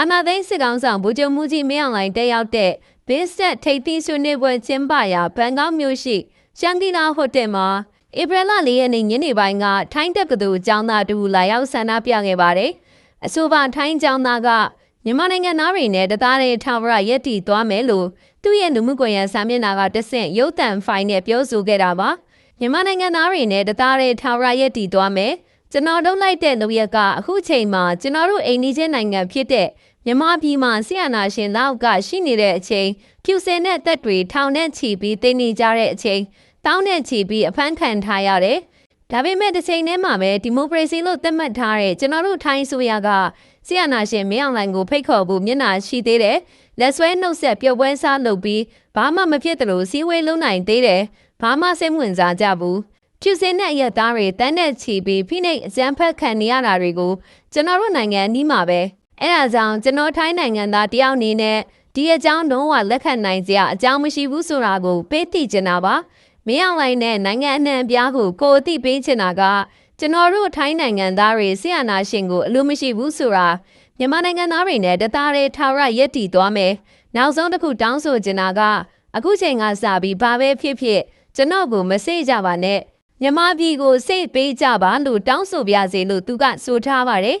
အာနာသိန်းစစ်ကောင်ဆောင်ဗိုလ်ချုပ်မှုကြီးမင်းအောင်လှိုင်တက်ရောက်တဲ့ဘင်းစတက်ထိပ်သီးဆွေးနွေးပွဲကျင်းပရာဘန်ကောက်မြို့ရှိရှန်ကီလာဟိုတယ်မှာဧပြီလ၄ရက်နေ့ညနေပိုင်းကထိုင်းတက္ကသိုလ်ကျောင်းသားတူလာရောက်ဆန္ဒပြခဲ့ပါတယ်။အဆိုပါထိုင်းကျောင်းသားကမြန်မာနိုင်ငံသားတွေနဲ့တသားတည်းထာဝရရက်တည်သွားမယ်လို့သူ့ရဲ့လူမှုကွန်ရက်စာမျက်နှာကတဆင့်ရုပ်သံဖိုင်နဲ့ပြောဆိုခဲ့တာပါ။မြန်မာနိုင်ငံသားတွေနဲ့တသားတည်းထာဝရရက်တည်သွားမယ်။ ကျွန်တော်တို့လိုက်တဲ့လူရက်ကအခုချိန်မှာကျွန်တော်တို့အိမ်နီးချင်းနိုင်ငံဖြစ်တဲ့မြန်မာပြည်မှာဆီယနာရှင်လောက်ကရှိနေတဲ့အချိန်ဖြူစင်တဲ့တက်တွေထောင်နဲ့ချီပြီးတင်းနေကြတဲ့အချိန်တောင်းနဲ့ချီပြီးအဖမ်းခံထားရတယ်။ဒါပေမဲ့တစ်ချိန်တည်းမှာပဲဒီမိုကရေစီလို့သတ်မှတ်ထားတဲ့ကျွန်တော်တို့ထိုင်းဆိုရကဆီယနာရှင်မင်းအောင်လှိုင်ကိုဖိတ်ခေါ်ဖို့မျက်နှာရှိသေးတယ်။လက်ဆွဲနှုတ်ဆက်ပြုတ်ပွဲစားလုပ်ပြီးဘာမှမဖြစ်တယ်လို့စီဝေးလုံးနိုင်သေးတယ်။ဘာမှစိတ်ဝင်စားကြဘူး။ ဖြူစင်တဲ့ရက်သားတွေတန်းနဲ့ချီပြီးဖိနှိပ်အကြမ်းဖက်ခံနေရတာတွေကိုကျွန်တော်တို့နိုင်ငံအနီးမှာပဲအဲဒါကြောင့်ကျွန်တော်ထိုင်းနိုင်ငံသားတယောက်အနေနဲ့ဒီအကြောင်းလုံးဝလက်ခံနိုင်စရာအကြောင်းမရှိဘူးဆိုတာကိုပေးသိချင်တာပါမင်းအောင်လိုင်းနဲ့နိုင်ငံအနှံ့အပြားကိုကိုအသိပေးချင်တာကကျွန်တော်တို့ထိုင်းနိုင်ငံသားတွေဆီယနာရှင်ကိုအလိုမရှိဘူးဆိုတာမြန်မာနိုင်ငံသားတွေနဲ့တသားတည်းထာဝရရက်တည်သွားမယ်နောက်ဆုံးတစ်ခုတောင်းဆိုချင်တာကအခုချိန်ကစပြီးဘာပဲဖြစ်ဖြစ်ကျွန်တော်ကိုမစိတ်ကြပါနဲ့ မြမပြည်ကိုစိတ်ပေးကြပါလို့တောင်းဆိုပြစေလို့သူကဆိုထားပါတယ်